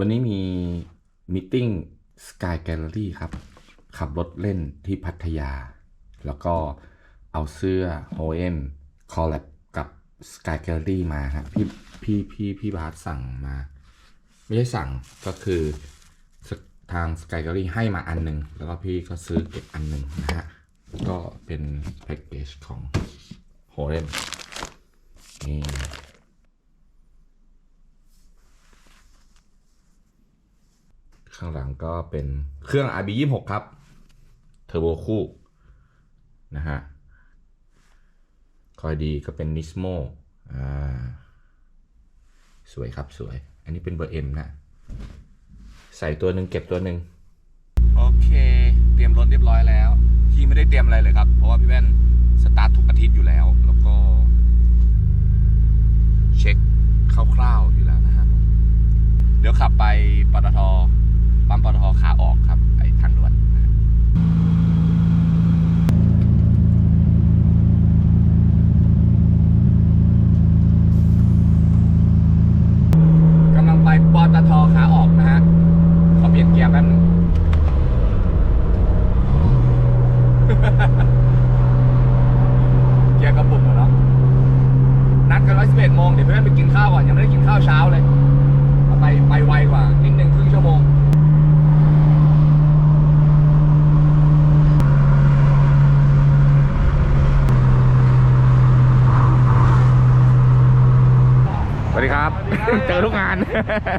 วันนี้มีมิ팅สกายแกลเลอรี่ครับ ขับรถเล่นที่พัทยา แล้วก็เอาเสื้อโฮเอ็มคอลแลบกับสกายแกลเลอรี่มาฮะพี่พี่พี่พี่บาสสั่งมา ไม่ใช่สั่งก็คือทางสกายแกลเลอรี่ให้มาอันหนึ่งแล้วก็พี่ก็ซื้อเก็บอันหนึ่งนะฮะก็เป็นแพ็กเกจของโฮเอ็มนี่ ข้างหลังก็เป็นเครื่อง RB 26 ครับ เทอร์โบคู่นะฮะ คอยดีก็เป็น Nismo อ่า สวยครับสวย อันนี้เป็นเบอร์ M นะ ใส่ตัวหนึ่งเก็บตัวหนึ่งโอเค เตรียมรถเรียบร้อยแล้ว ที่ไม่ได้เตรียมอะไรเลยครับ เพราะว่าพี่แว่นสตาร์ททุกอาทิตย์อยู่แล้ว แล้วก็ เช็คคร่าวๆอยู่แล้วนะฮะ เดี๋ยวขับไปปตท ปั๊มปตทขาออกครับไอ้ทางด่วนกำลังไปปตทขาออกนะฮะขอเปลี่ยนเกียร์แป๊บนึงเกียร์กระปุกเหรอเนาะนัดกันไว้11โมงเดี๋ยวเพื่อนไปกินข้าวก่อนยังไม่ได้กินข้าวเช้าเลยไปไปไวกว่านิดหนึ่งครึ่งชั่วโมง สวัสดีครับ เจอทุกงาน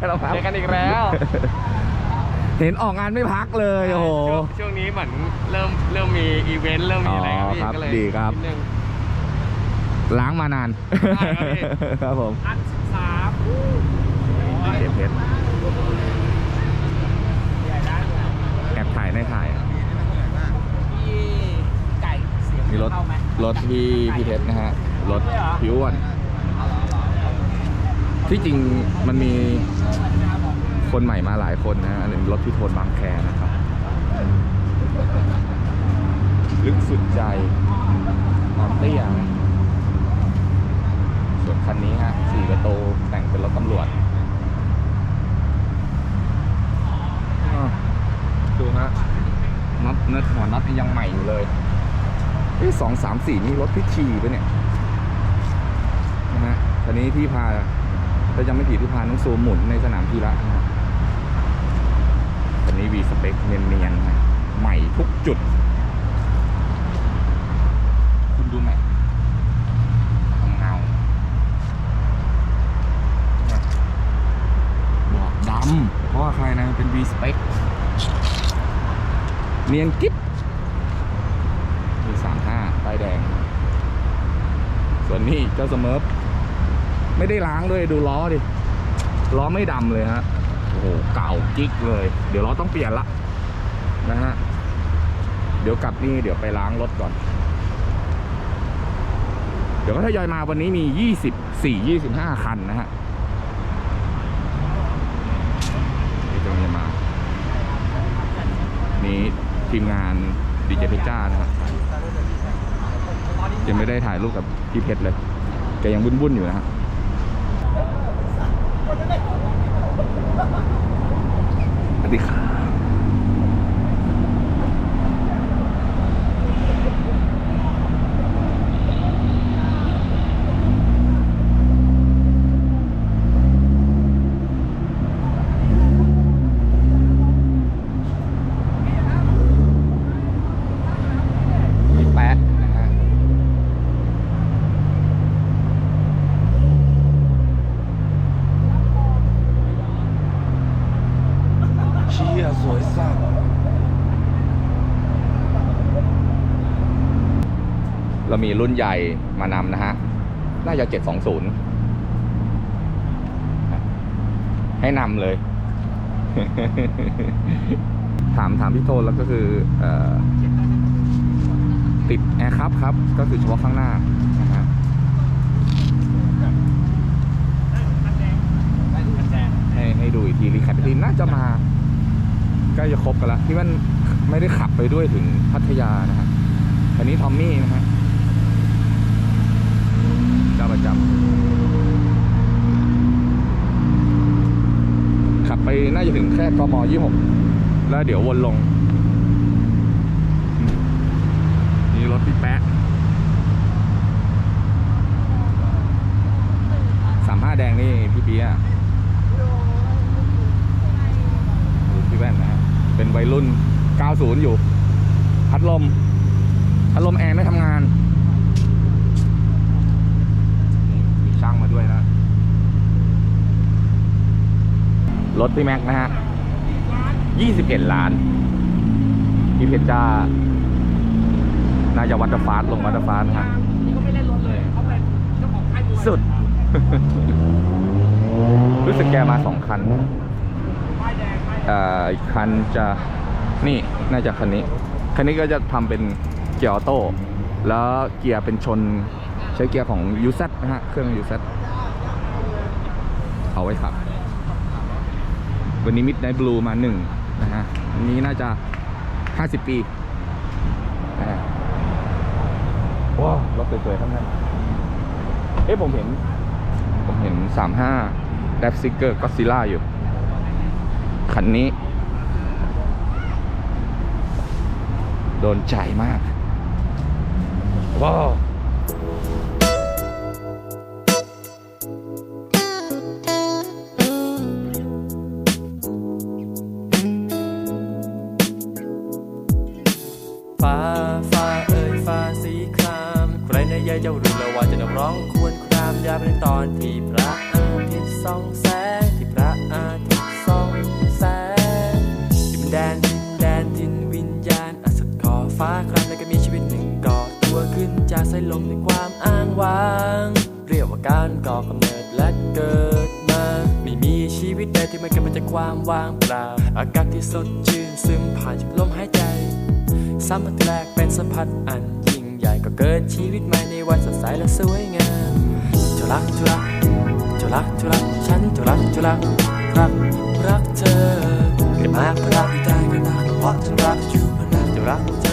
เราพักเจอกันอีกแล้ว เห็นออกงานไม่พักเลยโอ้โหช่วงช่วงนี้เหมือนเริ่มเริ่มมีอีเวนต์เริ่มมีอะไรครับพี่อ๋อครับก็เลยดีครับนินึงล้างมานานได้ครับพี่ครับผมอันสามเก็บเพชรแอบถ่ายไม่ถ่ายอะพี่ไก่เสียงมีรถเข้าไหมรถพี่พี่เพชรนะฮะรถพี่อ้วน ที่จริงมันมีคนใหม่มาหลายคนนะอันนี้รถพี่โทนบางแคนะครับ ลึกสุดใจความเตี้ยส่วนคันนี้ฮะสี่ประตูแต่งเป็นรถตำรวจ ดูฮะน็อตเนื้อหัวน็อตยังใหม่อยู่เลยเอ้สองสามสี่นี่รถพิธีปะเนี่ยนะฮะคันนี้ที่พา ถ้ายังไม่ผิดที่พาน้องซูมหมุนในสนามทีละนะฮะคันนี้วีสเปคเนียนๆนะใหม่ทุกจุด คุณดูไหมเงาบอกดำเพราะว่าใครนะเป็น V spec เนียนกิ๊บมีสามห้าป้ายแดง ส่วนนี้เจ้าสมิร์ ไม่ได้ล้างด้วยดูล้อดิ ล้อไม่ดำเลยฮะ โอ้โห เก่ากิ๊กเลย เดี๋ยวล้อต้องเปลี่ยนละนะฮะ เดี๋ยวกลับนี่เดี๋ยวไปล้างรถก่อน เดี๋ยวก็ทยอยมาวันนี้มี 24 25 คันนะฮะที่จะมีมา นี่ทีมงานดีเจเพชรจ้านะครับยังไม่ได้ถ่ายรูปกับพี่เพชรเลยแกยังบุ่นๆอยู่นะฮะ สวัสดีครับพี่แป๊ะนะฮะ เชี่ ยสวยสัสเรามีรุ่นใหญ่มานำนะฮะ น่าจะ 720 ให้นำเลย ถามถามพี่โทนแล้วก็คือออติดแอร์ครับครับ ก็คือเฉพาะข้างหน้านะฮะให้ให้ดูอีกทีรีแคปอีกทีน่าจะมา ใกล้จะครบกันแล้วที่มันไม่ได้ขับไปด้วยถึงพัทยานะฮะอันนี้ทอมมี่นะฮะเจ้าประจำขับไปน่าจะถึงแค่กมยี่หกแล้วเดี๋ยววนลงนี่รถพี่แป๊ะสามห้าแดงนี่พี่เปียะรถพี่แว่นนะฮะเป็น วัยรุ่น 90 อยู่ พัดลม พัดลมแอร์ไม่ทำงานนี่มีช่างมาด้วยนะ รถพี่แม็กนะฮะ 21 ล้าน พี่เพชรจ้า น่าจะวัตเตอร์ฟาสลงวัตเตอร์ฟาสนะฮะสุด รู้สึกแกมาสองคันเอ่ออีกคันจะนี่น่าจะคันนี้ คันนี้ก็จะทำเป็นเกียร์ออโต้แล้วเกียร์เป็นชนใช้เกียร์ของ u z นะฮะเครื่อง u z เอาไว้ขับ วันนี้มิดไนบลูมาหนึ่งนะฮะอันนี้น่าจะ 50 ปีนะฮะว้าวรถสวยๆทั้งนั้น เอ๊ะผมเห็น ผมเห็น 35 d a p s i g e r Godzilla อยู่ คันนี้ โดนใจมาก ว้าวฟ้าฟ้าเอ่ยฟ้าสีคราม ใครในยายเจ้ารู้แล้วว่าจะนกร้องควรครามยามในตอนที่พระอาทิตย์ส่องแสงที่พระอาทิตย์ ฟ้าครามและก็มีชีวิตหนึ่งก่อตัวขึ้นจากสายลมในความอ้างว้าง เรียกว่าการก่อกำเนิดและเกิดมา ไม่มีชีวิตใดที่ไม่เกิดมาจากความว่างเปล่า อากาศที่สดชื่นซึมผ่านจากลมหายใจ สัมผัสแรกเป็นสัมผัสอันยิ่งใหญ่ก็เกิดชีวิตใหม่ในวันสดใสและสวยงามเจ้ารักจ้ารักเจ้ารักจ้ารักฉันจ้ารักจ้ารักรักรักเธอเกิดมาเพื่อรักได้ก็รักเพราะฉันรักอยู่มานานเจ้ารักเธอ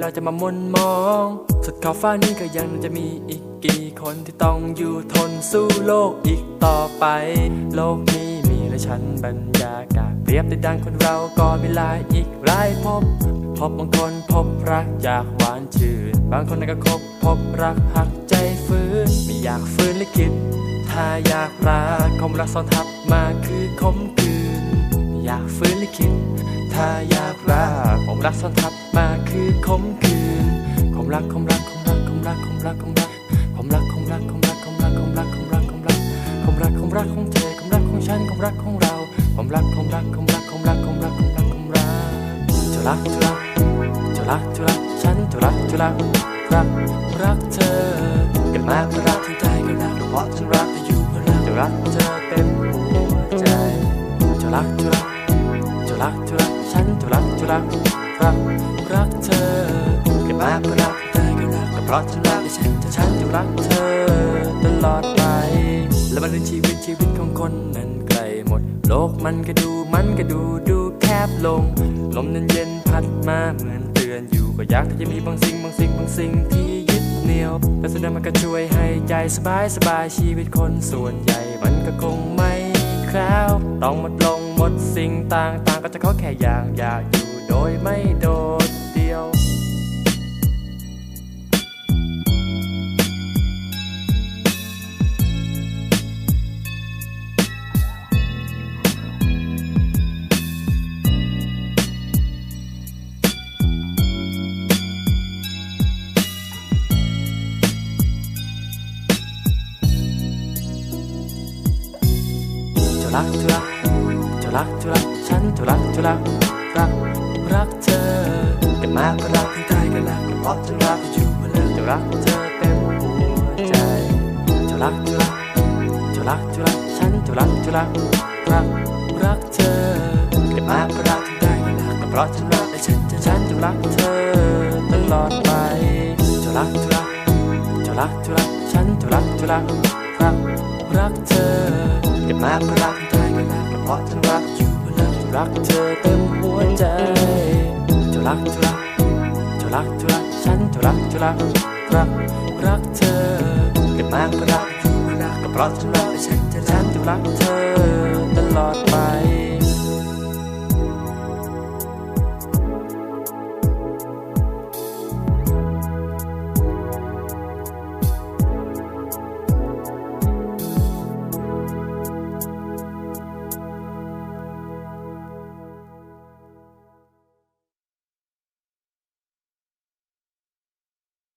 เราจะมามนมอง สุดขอบฟ้านี้ก็ยังจะมีอีกกี่คนที่ต้องอยู่ทนสู้โลกอีกต่อไป โลกนี้มีและฉันบรรยากาศเปรียบได้ดังคนเราก่อนเวลาอีกหลายพบ พบบางคนพบรักอยากหวานชื่น บางคนนั้นก็คบพบรักหักใจฟื้นไม่อยากฟื้นลิขิตถ้าอยากรักคมรักซ้อนทับมาคือคมคืนไม่อยากฟื้นลิขิต ถ้าอยากรักคมรักซ้อนทับมาคือคมคืนคมรักคมรักคมรักคมรักคมรักคมรักคมรักคมรักคมรักคมรักคมรักคมรักคมรักคมรักคมรักของเธอคมรักของฉันคมรักของเราคมรักคมรักคมรักคมรักคมรักคมรักคมรักจะรักจะรักจะรักจะรักฉันจะรักจะรักรักรักเธอเกิดมาเพื่อรักที่ใจก็รักเพราะฉันรักจะอยู่เพื่อรักจะรักเธอเต็มหัวใจจะรักจะรักจะรักจะรัก ฉันจะรักจะรักรักรักเธอเกิดมาเพื่อรักที่ก็รักก็เพราะฉันรักฉันจะฉันจะรักเธอตลอดไป และมันเป็นชีวิตชีวิตของคนนั้นไกลหมด โลกมันก็ดูมันก็ดูดูแคบลง ลมนั้นเย็นพัดมาเหมือนเตือนอยู่ก็อยากที่จะมีบางสิ่งบางสิ่งบางสิ่งที่ยึดเหนี่ยวแต่สุดท้ายมันก็ช่วยให้ใจสบายสบายชีวิตคนส่วนใหญ่มันก็คงไม่ คล้ว ต้องหมดลงหมดสิ่งต่างต่างก็จะขอแค่อย่าง อยากอยู่โดยไม่โดน รักจะรักฉันจะรักจะรักรักรักเธอเกิดมาก็รักที่ใจก็รักก็เพราะฉันรักและฉันจะฉันจะรักเธอตลอดไปจะรักจะรักจะรักจะรักฉันจะรักจะรักรักรักเธอเกิดมาเพื่อรักที่ใจก็รักก็เพราะฉันรักอยู่เพื่อรักจะรักเธอเต็มหัวใจจะรักจะรักจะรักจะรักฉันจะรักจะรักรักรักเธอเกิดมากก็รัก Plot to representatives and to black to the Lord.